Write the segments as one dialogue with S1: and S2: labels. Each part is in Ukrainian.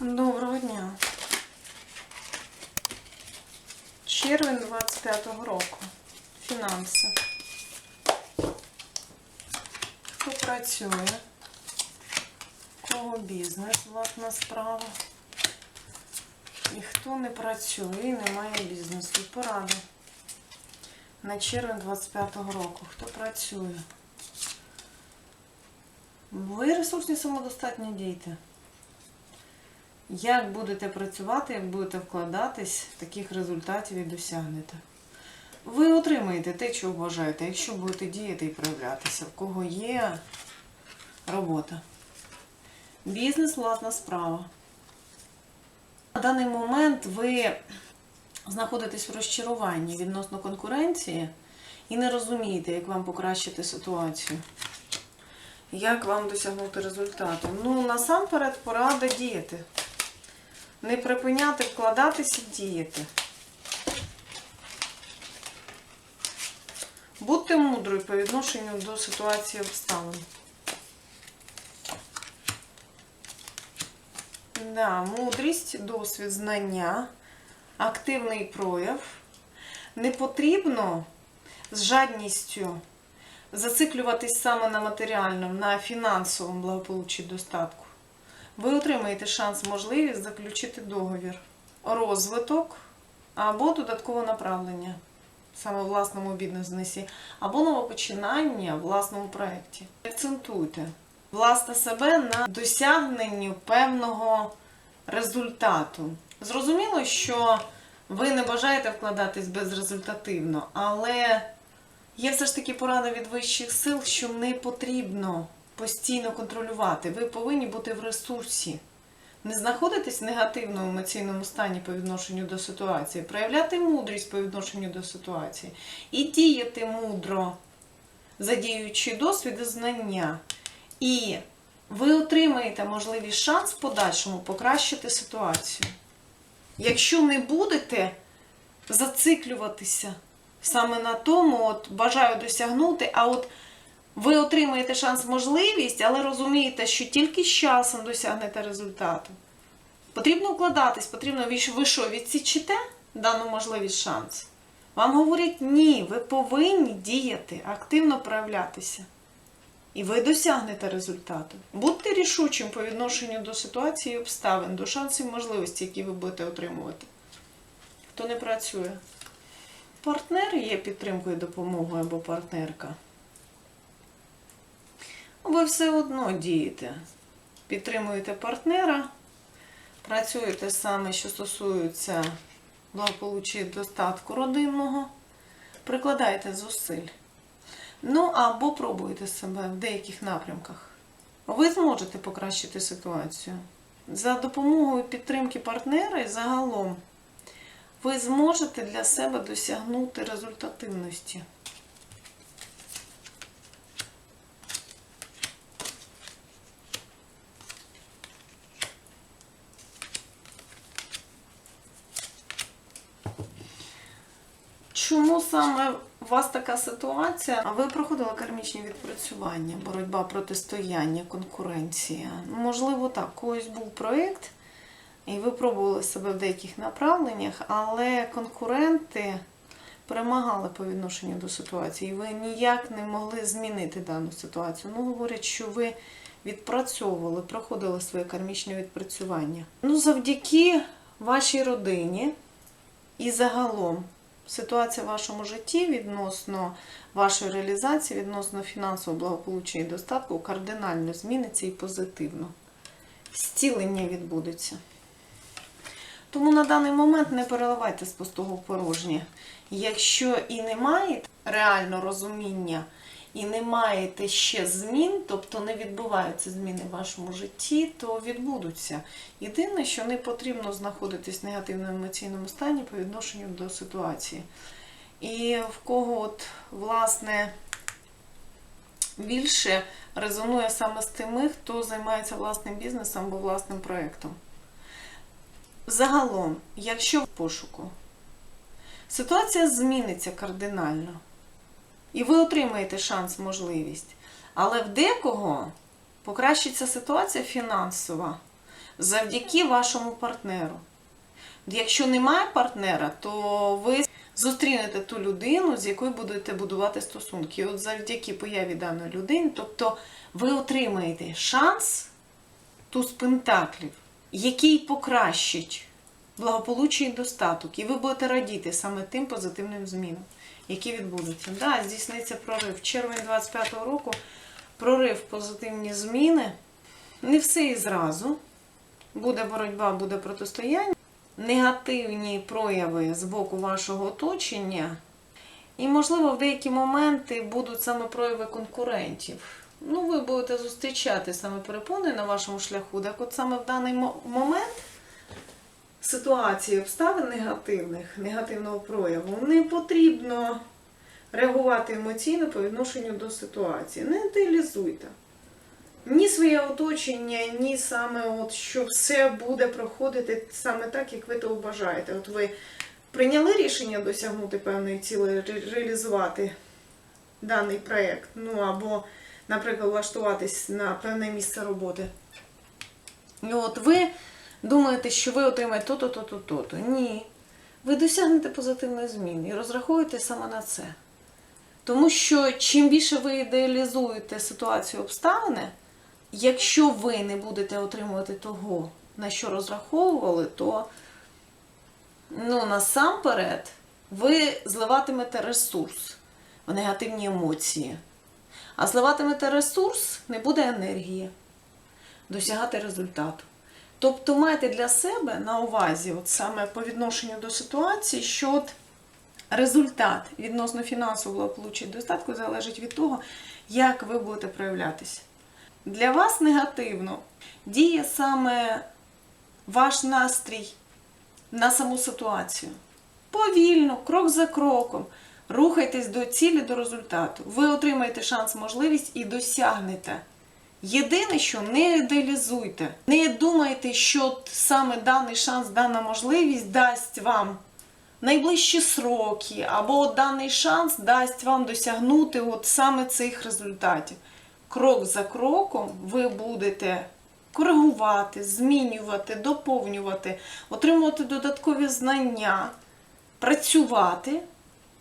S1: Доброго дня. Червень 25-го року. Фінанси. Хто працює? Кого бізнес, власна справа? І хто не працює і не має бізнесу? Поради. На червень 25-го року. Хто працює? Ви ресурсні самодостатні дійте. Як будете працювати, як будете вкладатись, таких результатів і досягнете. Ви отримаєте те, чого бажаєте, якщо будете діяти і проявлятися, в кого є робота. Бізнес, власна справа. На даний момент ви знаходитесь в розчаруванні відносно конкуренції і не розумієте, як вам покращити ситуацію. Як вам досягнути результату? Ну, насамперед, порада діяти. Не припиняти, вкладатися, діяти. Будьте мудрою по відношенню до ситуації обставин. Да, мудрість, досвід, знання, активний прояв. Не потрібно з жадністю зациклюватись саме на матеріальному, на фінансовому благополуччі достатку. Ви отримаєте шанс, можливість заключити договір, розвиток або додаткове направлення саме в власному бізнесі, або новопочинання в власному проєкті. Акцентуйте власне себе на досягненню певного результату. Зрозуміло, що ви не бажаєте вкладатись безрезультативно, але є все ж таки порада від вищих сил, що не потрібно постійно контролювати. Ви повинні бути в ресурсі. Не знаходитись в негативному емоційному стані по відношенню до ситуації, проявляти мудрість по відношенню до ситуації і діяти мудро, задіючи досвід і знання. І ви отримаєте можливість шанс в подальшому покращити ситуацію. Якщо не будете зациклюватися саме на тому, от бажаю досягнути, а от ви отримаєте шанс, можливість, але розумієте, що тільки з часом досягнете результату. Потрібно вкладатись, потрібно ви що, відсічите дану можливість шанс? Вам говорять ні, ви повинні діяти, активно проявлятися. І ви досягнете результату. Будьте рішучим по відношенню до ситуації і обставин, до шансів і можливостей, які ви будете отримувати. Хто не працює? Партнер є підтримкою, допомогою або партнерка. Ви все одно дієте. Підтримуєте партнера, працюєте саме, що стосується благополуччя достатку родинного, прикладаєте зусиль. Ну або пробуєте себе в деяких напрямках. Ви зможете покращити ситуацію. За допомогою підтримки партнера і загалом ви зможете для себе досягнути результативності. Саме у вас така ситуація? А ви проходили кармічні відпрацювання, боротьба, протистояння, конкуренція. Можливо, так, когось був проєкт, і ви пробували себе в деяких направленнях, але конкуренти перемагали по відношенню до ситуації, і ви ніяк не могли змінити дану ситуацію. Ну, говорять, що ви відпрацьовували, проходили своє кармічне відпрацювання. Ну, завдяки вашій родині і загалом ситуація в вашому житті відносно вашої реалізації, відносно фінансового благополуччя і достатку кардинально зміниться і позитивно. Зцілення відбудеться. Тому на даний момент не переливайте з пустого в порожнє. Якщо і немає реального реально розуміння, і не маєте ще змін, тобто не відбуваються зміни в вашому житті, то відбудуться. Єдине, що не потрібно знаходитись в негативному емоційному стані по відношенню до ситуації. І в кого, от, власне, більше резонує саме з тими, хто займається власним бізнесом або власним проєктом. Загалом, якщо в пошуку, ситуація зміниться кардинально. І ви отримаєте шанс, можливість. Але в декого покращиться ситуація фінансова завдяки вашому партнеру. Якщо немає партнера, то ви зустрінете ту людину, з якою будете будувати стосунки. І от завдяки появі даної людини, тобто ви отримаєте шанс туз пентаклів, який покращить благополуччя і достаток. І ви будете радіти саме тим позитивним змінам, які відбудуться. Да, здійсниться прорив. Червень 25-го року прорив позитивні зміни. Не все і зразу. Буде боротьба, буде протистояння. Негативні прояви з боку вашого оточення. І, можливо, в деякі моменти будуть саме прояви конкурентів. Ну, ви будете зустрічати саме перепони на вашому шляху. Так от саме в даний момент ситуації обставин негативних, негативного прояву, не потрібно реагувати емоційно по відношенню до ситуації. Не ідеалізуйте. Ні своє оточення, ні саме от, що все буде проходити саме так, як ви того бажаєте. От ви прийняли рішення досягнути певної цілі, ре- реалізувати даний проєкт, ну або, наприклад, влаштуватись на певне місце роботи. І от ви думаєте, що ви отримаєте то-то, то-то, то-то. Ні. Ви досягнете позитивної зміни і розраховуєте саме на це. Тому що чим більше ви ідеалізуєте ситуацію обставини, якщо ви не будете отримувати того, на що розраховували, то ну, насамперед ви зливатимете ресурс в негативні емоції. А зливатимете ресурс, не буде енергії досягати результату. Тобто майте для себе на увазі, от саме по відношенню до ситуації, що от результат відносно фінансового благополуччя і достатку залежить від того, як ви будете проявлятися. Для вас негативно діє саме ваш настрій на саму ситуацію. Повільно, крок за кроком, рухайтесь до цілі, до результату. Ви отримаєте шанс, можливість і досягнете. Єдине, що не ідеалізуйте, не думайте, що саме даний шанс, дана можливість дасть вам найближчі сроки, або даний шанс дасть вам досягнути от саме цих результатів. Крок за кроком ви будете коригувати, змінювати, доповнювати, отримувати додаткові знання, працювати,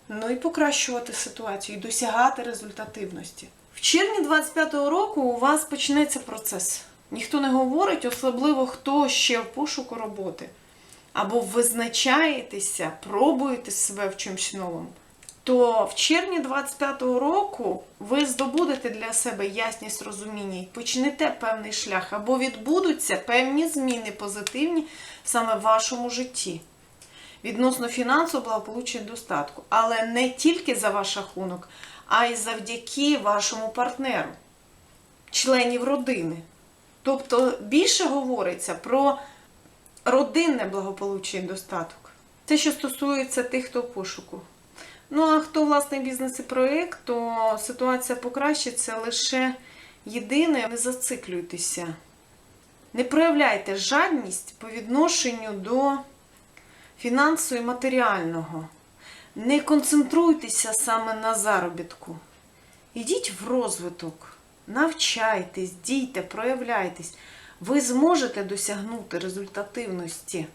S1: ну і покращувати ситуацію, і досягати результативності. В червні 25-го року у вас почнеться процес. Ніхто не говорить, особливо хто ще в пошуку роботи. Або визначаєтеся, пробуєте себе в чомусь новому. То в червні 25-го року ви здобудете для себе ясність розуміння і почнете певний шлях, або відбудуться певні зміни позитивні саме в вашому житті відносно фінансового благополуччя і достатку. Але не тільки за ваш рахунок, а й завдяки вашому партнеру, членів родини. Тобто більше говориться про родинне благополуччя і достаток. Це що стосується тих, хто в пошуку. Ну, а хто власний бізнес і проєкт, то ситуація покращиться лише єдине, не зациклюйтеся. Не проявляйте жадність по відношенню до фінансу і матеріального. Не концентруйтеся саме на заробітку. Ідіть в розвиток, навчайтесь, дійте, проявляйтесь. Ви зможете досягнути результативності,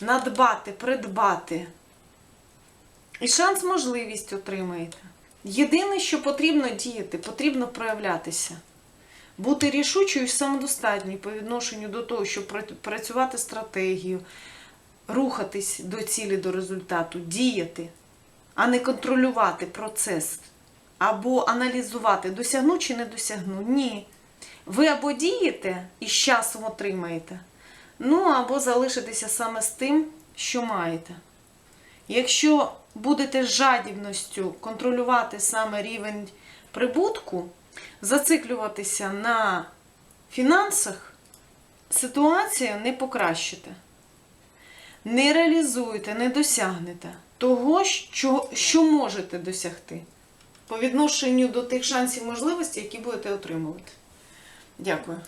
S1: надбати, придбати. І шанс, можливість отримаєте. Єдине, що потрібно діяти, потрібно проявлятися. Бути рішучою і самодостатньою по відношенню до того, щоб працювати стратегію, рухатись до цілі, до результату, діяти, а не контролювати процес. Або аналізувати, досягну чи не досягну. Ні. Ви або дієте і з часом отримаєте, ну або залишитеся саме з тим, що маєте. Якщо будете з жадібністю контролювати саме рівень прибутку, зациклюватися на фінансах, ситуацію не покращите. Не реалізуєте, не досягнете того, що, що можете досягти по відношенню до тих шансів і можливостей, які будете отримувати. Дякую.